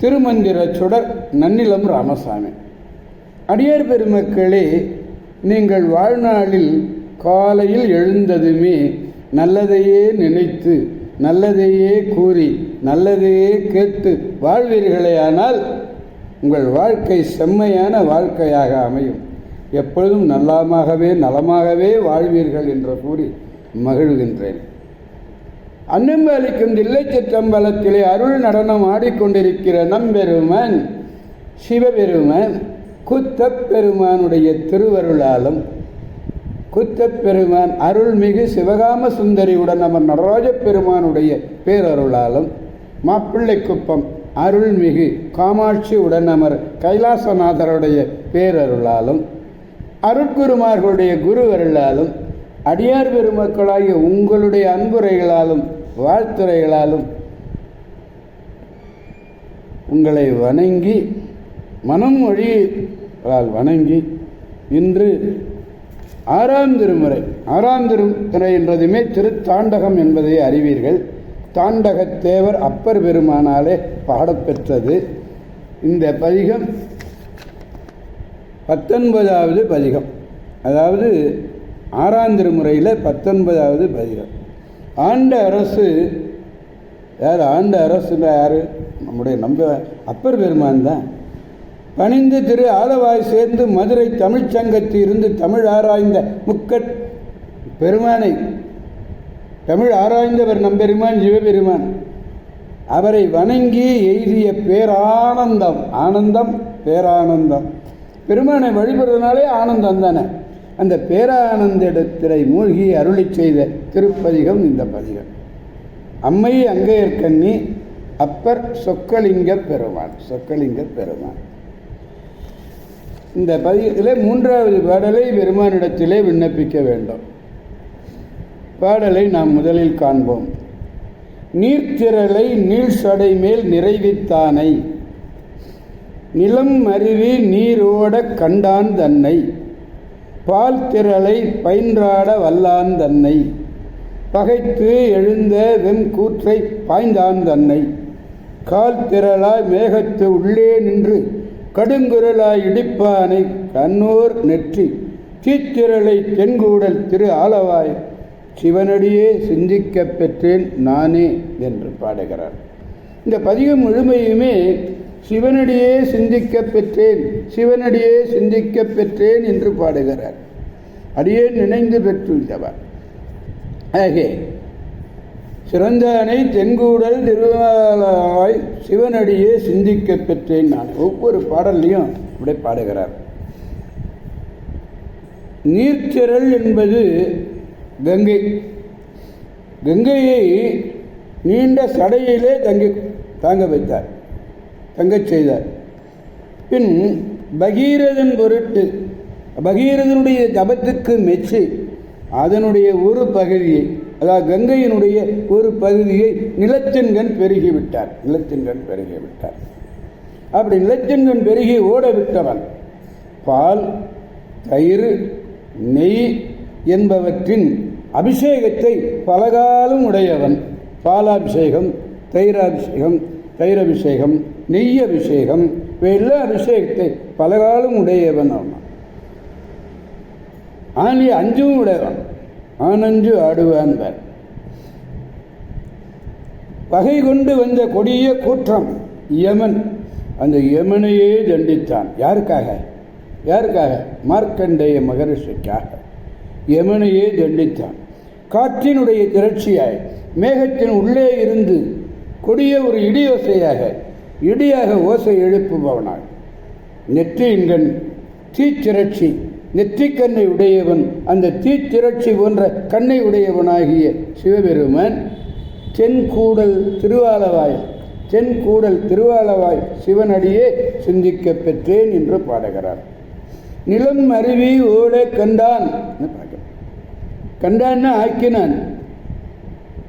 திருமந்திர சுடர் நன்னிலம் ராமசாமி. அடியார் பெருமக்களே நீங்கள் வாழ்நாளில் காலையில் எழுந்ததுமே நல்லதையே நினைத்து நல்லதையே கூறி நல்லதையே கேட்டு வாழ்வீர்களேயானால் உங்கள் வாழ்க்கை செம்மையான வாழ்க்கையாக அமையும். எப்பொழுதும் நலமாகவே நலமாகவே வாழ்வீர்கள் என்று கூறி மகிழ்கின்றேன். அன்னம்பளிக்கும் தில்லை சிற்றம்பலத்திலே அருள் நடனம் ஆடிக்கொண்டிருக்கிற நம்பெருமன் சிவபெருமான் குத்தப் பெருமானுடைய திருவருளாலும் குத்தப் பெருமான் அருள்மிகு சிவகாம சுந்தரியுடன் நம்ம நடராஜ பெருமானுடைய பேரருளாலும் மாப்பிள்ளைக்குப்பம் அருள்மிகு காமாட்சி உடனமர் கைலாசநாதருடைய பேரருளாலும் அருட்குருமார்களுடைய குரு அருளாலும் அடியார் பெருமக்களாகிய உங்களுடைய அன்புரைகளாலும் வாழ்த்துறைகளாலும் உங்களை வணங்கி மனம் மொழியால் வணங்கி இன்று ஆறாம் திருமுறை ஆறாம் திருமுறை என்றதுமே திருத்தாண்டகம் என்பதை அறிவீர்கள். தாண்டகத்தேவர் அப்பர் பெருமானாலே பாடப்பெற்றது. இந்த பதிகம் பத்தொன்பதாவது பதிகம். அதாவது ஆறாம் திருமுறையில் பத்தொன்பதாவது பதிகம். ஆண்ட அரசு யார்? ஆண்ட அரசுல யார்? நம்முடைய நம்ப அப்பர் பெருமான் தான். பணிந்து திரு ஆலவாய் சேர்ந்து மதுரை தமிழ்ச்சங்கத்தில் இருந்து தமிழ் ஆராய்ந்த முக்கட் பெருமானை. தமிழ் ஆராய்ந்தவர் நம்பெருமான் சிவபெருமான். அவரை வணங்கி எய்திய பேரானந்தம் ஆனந்தம் பேரானந்தம். பெருமானை வழிபடுறதுனாலே ஆனந்தம் தானே? அந்த பேரானந்திடத்திரை மூழ்கி அருளி செய்த திருப்பதிகம் இந்த பதிகம். அம்மை அங்கையர்கண்ணி அப்பர் சொக்கலிங்க பெருமான் சொக்கலிங்க பெருமான். இந்த பதிகத்தில் மூன்றாவது பாடலை பெருமானிடத்திலே விண்ணப்பிக்க வேண்டும். பாடலை நாம் முதலில் காண்போம். நீர்த்திரளை நீள் சடை மேல் நிறைவித்தானை நிலம் அருவி நீரோட கண்டான் தன்னை. பால் திரளை பயின்றாட வல்லான் தன்னை. பகைத்து எழுந்த வெம் கூற்றை பாய்ந்தான் தன்னை. கால் திரளாய் மேகத்து உள்ளே நின்று கடுங்குரலாய் இடிப்பானை கண்ணோர் நெற்றி. தீத்திரளை தென்கூடல் திரு ஆலவாய் சிவனடியே சிந்திக்கப் பெற்றேன் நானே என்று பாடுகிறார். இந்த பதிவு முழுமையுமே சிவனடியே சிந்திக்கப் பெற்றேன் சிவனடியே சிந்திக்கப் பெற்றேன் என்று பாடுகிறார். அடியே நினைந்து பெற்றுள்ளவர். ஆகே சிறந்தானை தென்கூடல் திருவாலாய் சிவனடியே சிந்திக்கப் பெற்றேன் நான். ஒவ்வொரு பாடல்லையும் இப்படி பாடுகிறார். நீர்த்திரள் என்பது கங்கை. கங்கையை நீண்ட சடையிலே தங்கி தாங்க வைத்தார். தங்கச் செய்தார். பின் பகீரதன் பொருட்டு பகீரதனுடைய தபத்துக்கு மெச்சு அதனுடைய ஒரு பகுதியை அதாவது கங்கையினுடைய ஒரு பகுதியை நிலத்தின்கண் பெருகிவிட்டார் நிலத்தின்கண் பெருகிவிட்டார் அப்படி நிலத்தின்கண் பெருகி ஓட விட்டவன் பால் தயிர் நெய் என்பவற்றின் அபிஷேகத்தை பலகாலம் உடையவன். பாலாபிஷேகம் தயிராபிஷேகம் தயிரபிஷேகம் நெய் அபிஷேகம் எல்லா அபிஷேகத்தை பலகாலம் உடையவன் அவன். ஆனி அஞ்சும் உடையவன் ஆனஞ்சு ஆடுவான் பகை கொண்டு வந்த கொடிய கூற்றம் யமன். அந்த யமனையே தண்டித்தான். யாருக்காக? யாருக்காக? மார்க்கண்டேய மகரிஷிக்காக. யமனையே தண்டித்தான். காற்றினுடைய திரட்சியாய் மேகத்தின் உள்ளே இருந்து கொடிய ஒரு இடி ஓசையாக இடியாக ஓசை எழுப்புபவனாய். நெற்றியின்கண் தீச்சிரட்சி நெற்றிக்கண்ணை உடையவன் அந்த தீச்சிரட்சி போன்ற கண்ணை உடையவனாகிய சிவபெருமான் தென்கூடல் திருவாலவாய் தென் கூடல் திருவாலவாய் சிவனடியே சிந்திக்கப் பெற்றேன் என்று பாடுகிறார். நிலம் அருவி ஓட கண்டான். பார்க்கிறேன் கண்டான்னா ஆக்கினான்.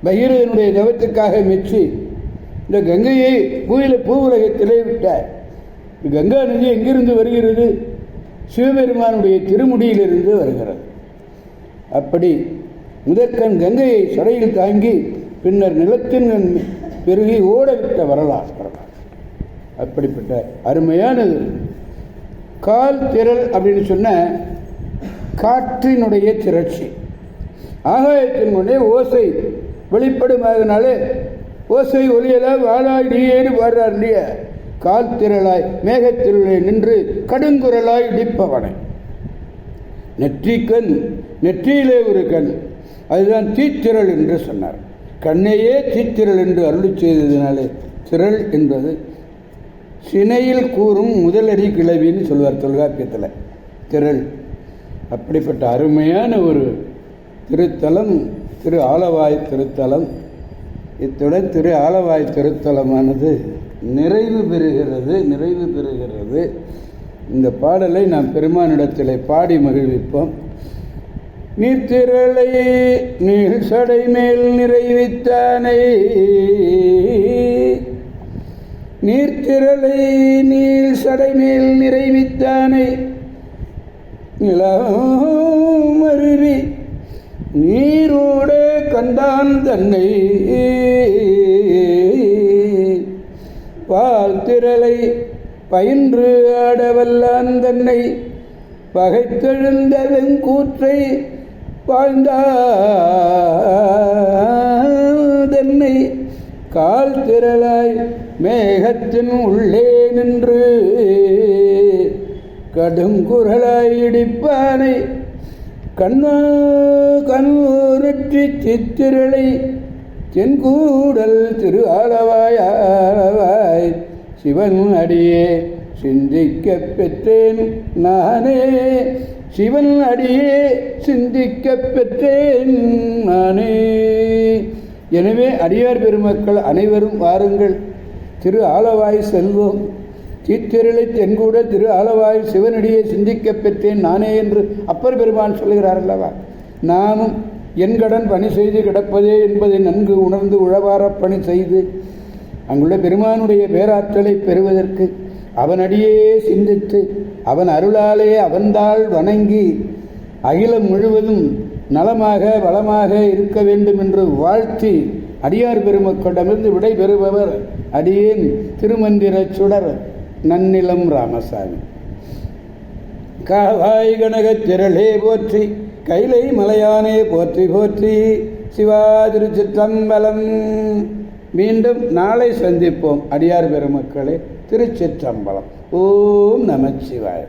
பகீரதனுடைய தவத்துக்காக மெச்சி இந்த கங்கையை பூயில பூ உலகத்திலே விட்டார் கங்கா நதி எங்கிருந்து வருகிறது? சிவபெருமானுடைய திருமுடியிலிருந்து வருகிறது. அப்படி முதற்கண் கங்கையை சடையில் தாங்கி பின்னர் நிலத்தின் கண் பெருகி ஓடவிட்ட வரலாறு வரலாறு அப்படிப்பட்ட அருமையானது. கால் திரள் அப்படின்னு சொன்ன காற்றினுடைய திரட்சி. ஆகாயத்தின் கொண்டே ஓசை வெளிப்படும் அதனாலே ஓசை ஒலியல வாழாய் நீயேன்னு பாடுறார் இல்லையா கால் திரளாய் நின்று கடுங்குரலாய் இடிப்பவனை. நெற்றிக்கண் நெற்றியிலே ஒரு கண். அதுதான் தீத்திரள் என்று சொன்னார். கண்ணையே தீத்திரள் என்று அருளி செய்ததினாலே திரள் என்பது சினையில் கூறும் முதலடி கிளவின்னு சொல்வார் தொல்காப்பியத்தில். திரள். அப்படிப்பட்ட அருமையான ஒரு திருத்தலம் திரு ஆலவாய் திருத்தலம் இத்துடன் திரு ஆலவாய் திருத்தலமானது நிறைவு பெறுகிறது நிறைவு பெறுகிறது. இந்த பாடலை நாம் பெருமானிடத்தில் பாடி மகிழ்விப்போம். நீர்த்திரளை நீள் சடை மேல் நிறைவித்தானை நீர்த்திரளை நீள் சடை மேல் நிறைவித்தானை நிலமருவி நீரோட கண்டான் தன்னை. வாழ்த்திரலை பயின்று ஆடவல்லான் தன்னை. பகைத்தெழுந்த வெங்கூற்றை வாழ்ந்தன்னை கால் திரளாய் மேகத்தின் உள்ளே நின்று கடுங்குரலாய் இடிப்பானை கண்ணா கண்ணூரற்றி சித்திரளை தென்கூடல் திரு ஆலவாய் ஆலவாய் சிவன் அடியே சிந்திக்க பெற்றேன் நானே. சிவன் அடியே சிந்திக்க பெற்றேன் நானே. எனவே அடியார் பெருமக்கள் அனைவரும் வாருங்கள். திரு ஆளவாய் செல்வோம். தீத்திரளை தென்கூட திரு ஆலவாய் சிவனடியை சிந்திக்கப் பெற்றேன் நானே என்று அப்பர் பெருமான் சொல்கிறார் அல்லவா நாமும் என் கடன் பணி செய்து கிடப்பதே என்பதை நன்கு உணர்ந்து உழவாரப் பணி செய்து அங்குள்ள பெருமானுடைய பேராற்றலை பெறுவதற்கு அவனடியே சிந்தித்து அவன் அருளாலே அவன்தாள் வணங்கி அகிலம் முழுவதும் நலமாக வளமாக இருக்க வேண்டும் என்று வாழ்த்தி அடியார் பெருமக்களிடமிருந்து விடை பெறுபவர் அடியேன் திருமந்திர சுடர். நன்னிலம் ராமசாமி. காவாய் கனகத் திரளே போற்றி கைலை மலையானே போற்றி போற்றி சிவா திருச்சிற்றம்பலம். மீண்டும் நாளை சந்திப்போம் அடியார் பெருமக்களே திருச்சிற்றம்பலம். ஓம் நமச்சிவாய்